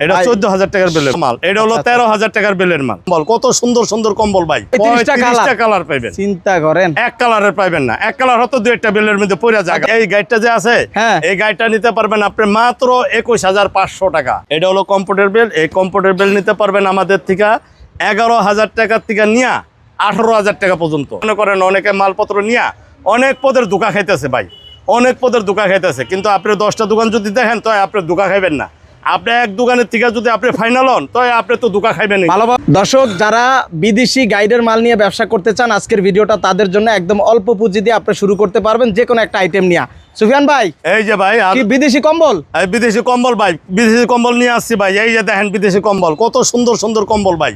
এটা চোদ্দ হাজার টাকার বেলের মাল। এটা হলো আচ্ছা, তেরো হাজার টাকার বেলের মাল। বল কত সুন্দর সুন্দর কম্বল ভাই। পঁয়ত্রিশটা কালার পাইবেন। চিন্তা করেন। এক কালারের পাইবেন না। এক কালার হতো দু একটা বেলের মধ্যে পড়ে যায় এই গাইডটা যে আছে হ্যাঁ। এই গাইডটা নিতে পারবেন আপনি মাত্র একুশ হাজার পাঁচশো টাকা। এটা হলো কম্পিউটার বেল এই কম্পিউটার বেল নিতে পারবেন আমাদের থেকে এগারো হাজার টাকার থেকে নিয়ে আঠারো হাজার টাকা পর্যন্ত। মনে করেন অনেকে মালপত্র নিয়ে অনেক পদের দোকা খাইতেছে ভাই। অনেক পদের দোকা খাইতেছে। কিন্তু আপনি দশটা দোকান যদি দেখেন তো আপনি দোকা খাইবেন না। আপনি এক দোকানের থেকে যদি আপনি ফাইনাল হন তো আপনি তো দোকা খাইবেন ভালো দর্শক যারা বিদেশি গাইডের মাল নিয়ে ব্যবসা করতে চান আজকের ভিডিওটা তাদের জন্য একদম অল্প পুঁজি দিয়ে আপনি শুরু করতে পারবেন যে কোনো একটা আইটেম নিয়ে। সুফিয়ান ভাই এই যে ভাই বিদেশি কম্বল? বিদেশি কম্বল ভাই বিদেশি কম্বল নিয়ে আসছি ভাই এই যে দেখেন বিদেশি কম্বল কত সুন্দর সুন্দর কম্বল ভাই।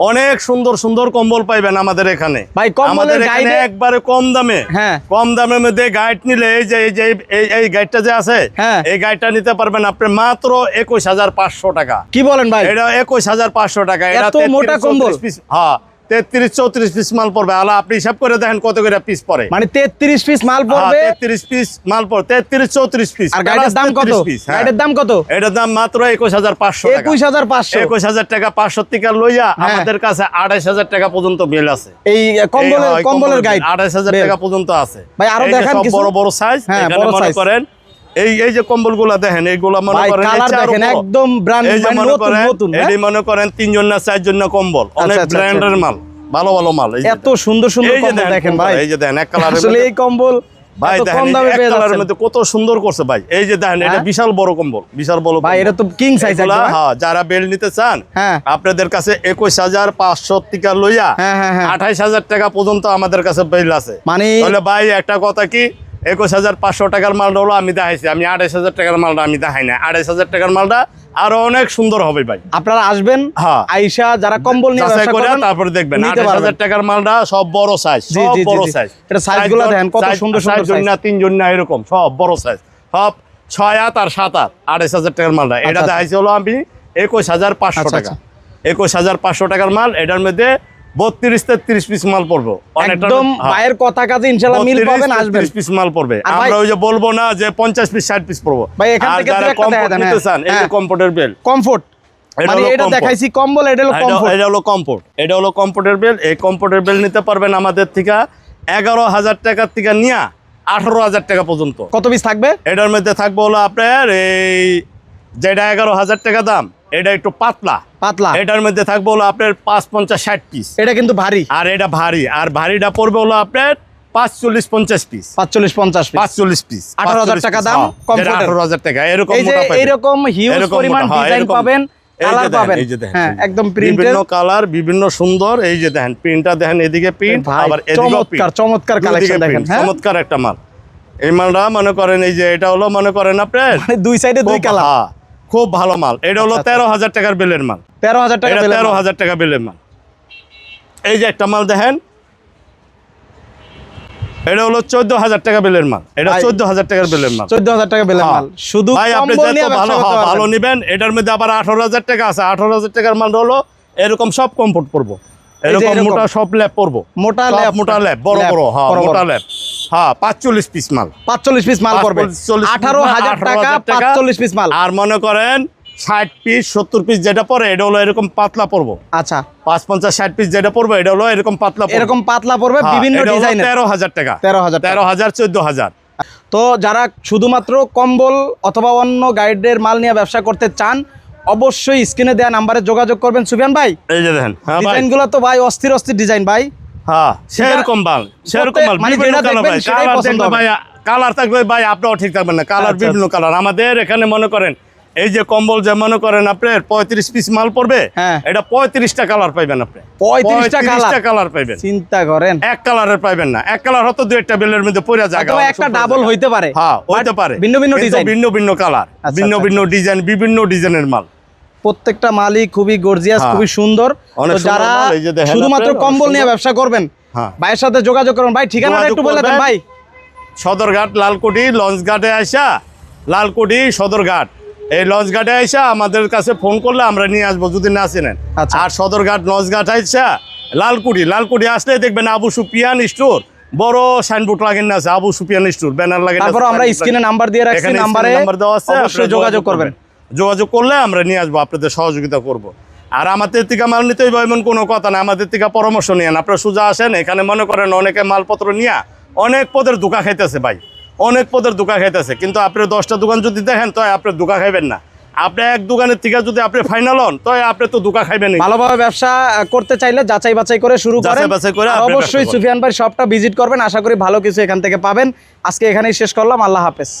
অনেক সুন্দর সুন্দর কম্বল পাইবেন আমাদের এখানে ভাই, আমাদের এখানে একবারে কম দামে হ্যাঁ। কম দামের মধ্যে গাইড নিলে এই যে এই যে এই- গাইডটা যে আছে হ্যাঁ। এই গাইডটা নিতে পারবেন আপনি মাত্র একুশ হাজার পাঁচশো টাকা কি বলেন ভাই এটা একুশ হাজার পাঁচশো টাকা এটা মোটা কম্বল? হ্যাঁ তেত্রিশ চৌত্রিশ পিস মাল পড়বে। আলা আপনি হিসাব করে দেখেন কত করে পিস পড়ে। মানে তেত্রিশ পিস মাল পড়বে। তেত্রিশ পিস মাল পড়ে। তেত্রিশ চৌত্রিশ পিস আর দাম কত? পিস গাইডের দাম কত? এটার দাম মাত্র একুশ হাজার পাঁচশো একুশ হাজার পাঁচশো। একুশ হাজার টাকা পাঁচশো টাকা লইয়া হ্যাঁ। আমাদের কাছে আড়াইশ হাজার টাকা পর্যন্ত বিল আছে। এই কম্বলের কম্বলের গাইড আড়াইশ হাজার টাকা পর্যন্ত আছে। ভাই, আরও দেখান। বড় বড় সাইজ হ্যাঁ, বড় মনে করেন এই এই যে কম্বলগুলা দেখেন এইগুলা মনে করেন দেখেন একদম ব্র্যান্ড নতুন নতুন? মনে তিনজন না চারজন না কম্বল অনেক আচ্ছা, আচ্ছা, ব্র্যান্ডের মাল ভালো ভালো মাল। এত সুন্দর সুন্দর কম্বল দেখেন ভাই। এই যে দেখেন এক কালারের আসলে এই কম্বল ভাই দেখেন কম এই যে দামে এক কালারের মধ্যে কত সুন্দর করছে ভাই। এই যে দেখেন এটা হ্যাঁ? বিশাল বড় কম্বল বিশাল বড় ভাই এটা তো কিং সাইজ হ্যাঁ যারা বেল নিতে চান হ্যাঁ। আপনাদের কাছে একুশ হাজার পাঁচশো টিকা লইয়া হ্যাঁ, হ্যাঁ। আঠাইশ হাজার টাকা পর্যন্ত আমাদের কাছে বেল আছে। মানে তাহলে ভাই একটা কথা কি? একুশ হাজার পাঁচশো টাকার মালটা হলো আমি দেখাইছি। আমি আড়াইশ হাজার টাকার মালটা আমি দেখাই না আড়াইশ হাজার টাকার মালটা আরও অনেক সুন্দর হবে ভাই। আপনারা আসবেন হ্যাঁ। আইসা যারা কম্বল নিয়ে ব্যবসা তারপরে দেখবেন। টাকার মালটা সব বড় সাইজ সব বড়। সাইজ এটা size গুলো দেখেন, কত সুন্দর সুন্দর জন না তিনজন না এরকম সব বড় সাইজ সব ছয় হাত আর সাত হাত আড়াইশ হাজার টাকার মালটা। এটা আচ্ছা, দেখাইছি হলো আমি একুশ হাজার পাঁচশো আচ্ছা, টাকা। একুশ হাজার পাঁচশো টাকার মাল এটার মধ্যে বত্রিশ তেত্রিশ পিস মাল পড়ব। একদম হ্যাঁ। ভাইয়ের কথা কাজে ইনশাআল্লাহ মিল পাবেন আসবেন। 33 পিস মাল পড়বে। আমরা ওই যে বলব না যে পঞ্চাশ পিস ষাট পিস পড়ব। ভাই, এখান থেকে যারা নিতে হ্যাঁ। চান এই যে হ্যাঁ। বেল কমফোর্ট এটা মানে এটা দেখাইছি কম্বল এটা হলো কমফোর্ট এটা হলো কম্পোর্ট এটা হলো কম্পোর্টের বেল এই বেল নিতে পারবেন আমাদের থেকে এগারো হাজার টাকার থেকে নিয়ে আঠারো হাজার টাকা পর্যন্ত। কত পিস থাকবে? এটার মধ্যে থাকবে হলো আপনার এই যেটা এগারো হাজার টাকা দাম এটা একটু পাতলা। পাতলা। এটার মধ্যে থাকবে হলো আপনার পাঁচ পঞ্চাশ ষাট পিস এটা কিন্তু ভারী। আর এটা ভারী। আর ভারীটা পড়বে হলো আপনার পঞ্চাশ পিস পাঁচচল্লিশ পঞ্চাশ পিস পাঁচচল্লিশ পিস 18,000 টাকা দাম, আঠারো হাজার টাকা এরকম এই যে মোটা পাইবেন। এইরকম হিউজ পরিমাণ হ্যাঁ, ডিজাইন পাবেন কালার পাবেন। এই যে দেখেন, হ্যাঁ একদম প্রিন্টেড বিভিন্ন কালার বিভিন্ন সুন্দর। এই যে দেখেন প্রিন্টটা দেখেন এদিকে প্রিন্ট আবার চমৎকার, দেখেন, হ্যাঁ? চমৎকার একটা মাল। এই মালটা মনে করেন এই যে এটা হলো মনে করেন আপনার মানে দুই সাইডে দুই কালার হ্যাঁ, খুব ভালো মাল। এটা হলো আচ্ছা, তেরো হাজার টাকার বেলের মাল। তেরো হাজার টাকা তেরো হাজার টাকা বেলের মাল। এই যে একটা মাল দেখেন। এটা হলো চোদ্দ হাজার টাকা বেলের মাল। এটা চোদ্দ হাজার টাকার বেলের মাল। চোদ্দ হাজার টাকা পেলেন হ্যাঁ। মাল। শুধু ভাই আপনি যত ভালো করতে হ্যাঁ, ভালো। নিবেন এটার মধ্যে আবার আঠারো হাজার টাকা আছে। আঠারো হাজার টাকার মাল হলো এরকম সব কমফোর্ট পড়ব এরকম। মোটা সব ল্যাব পড়ব মোটা ল্যাব মোটা ল্যাব বড় বড় হ্যাঁ। মোটা ল্যাব হ্যাঁ পাঁচচল্লিশ পিস মাল। পাঁচচল্লিশ পিস মাল পড়বে। আঠারো হাজার টাকা টাকা। পাঁচচল্লিশ পিস মাল। আর মনে করেন ষাট পিস সত্তর পিস যেটা পড়ে এটা হলো এরকম পাতলা পড়ব। আচ্ছা। পাঁচ পঞ্চাশ ষাট পিস যেটা পড়বে এটা হলো এরকম পাতলা এরকম পাতলা পড়বে হ্যাঁ, বিভিন্ন ডিজাইনের তেরো হাজার টাকা। তেরো হাজার তেরো হাজার চোদ্দ হাজার। তো যারা শুধুমাত্র কম্বল অথবা অন্য গাইডের মাল নিয়ে ব্যবসা করতে চান অবশ্যই স্ক্রিনে দেওয়া নাম্বারে যোগাযোগ করবেন। সুফিয়ান ভাই এই যে দেখেন হ্যাঁ ডিজাইনগুলো তো ভাই অস্থির অস্থির ডিজাইন ভাই। হ্যাঁ। সেরকম মাল সেরকম মাল মানে বিভিন্ন কালার ভাই কালার পছন্দ ভাই কালার থাকলে ভাই আপনিও ঠিক থাকবেন না কালার আচ্ছা, বিভিন্ন কালার আমাদের এখানে মনে করেন এই যে কম্বল যে মনে করেন আপনার পঁয়ত্রিশ পিস মাল পড়বে হ্যাঁ। এটা পঁয়ত্রিশটা কালার পাইবেন আপনি। 35টা colour? কালার পাইবেন। চিন্তা করেন। এক কালারের পাইবেন না। এক কালার হতো দু একটা বেলের মধ্যে পড়ে যায় একটা ডাবল হইতে পারে। হ্যাঁ হইতে পারে। ভিন্ন ভিন্ন ডিজাইন ভিন্ন ভিন্ন কালার আচ্ছা, ভিন্ন আচ্ছা, ভিন্ন ডিজাইন বিভিন্ন ডিজাইনের মাল। প্রত্যেকটা মালই খুবই গর্জিয়াস। খুবই সুন্দর। যারা শুধুমাত্র কম্বল নিয়ে ব্যবসা করবেন হ্যাঁ। ভাইয়ের সাথে যোগাযোগ করবেন। ভাই ঠিকানাটা একটু বলে দেন ভাই। সদরঘাট লালকুটি লঞ্চ ঘাটে আসা লালকুটি সদরঘাট। এই লঞ্চ ঘাটে আইসা আমাদের কাছে ফোন করলে আমরা নিয়ে আসব যদি না চিনেন। আচ্ছা। আর সদরঘাট লঞ্চ ঘাট আইসা লালকুটি লালকুটি আসলে দেখবেন আবু সুপিয়ান স্টোর। বড় সাইনবোর্ড লাগেন না আছে আবু সুপিয়ান স্টোর ব্যানার লাগেন তারপর আমরা স্ক্রিনে নাম্বার দিয়ে রাখছি নাম্বারে নাম্বার দেওয়া আছে অবশ্যই যোগাযোগ করবেন। যোগাযোগ করলে আমরা নিয়ে আসব আপনাদের সহযোগিতা করব। আর আমাদের থেকে মাল নিতে হইব এমন কোনো কথা না আমাদের থেকে পরামর্শ নিয়েন। আপনারা সোজা আসেন এখানে মনে করেন অনেকে মালপত্র নিয়ে অনেক পদের দোকা খাইতেছে ভাই অনেক পদের দোকা খাইতেছে। কিন্তু আপনি দশটা দোকান যদি দেখেন তো আপনি দোকা খাইবেন না। আপনি এক দোকানের থেকে যদি আপনি ফাইনাল হন তো আপনি তো দোকা খাইবেন ভালোভাবে ব্যবসা করতে চাইলে যাচাই বাছাই করে শুরু করেন। বাছাই করে অবশ্যই। সুফিয়ান ভাই শপটা ভিজিট করবেন। আশা করি ভালো কিছু এখান থেকে পাবেন। আজকে এখানেই শেষ করলাম। আল্লাহ হাফেজ।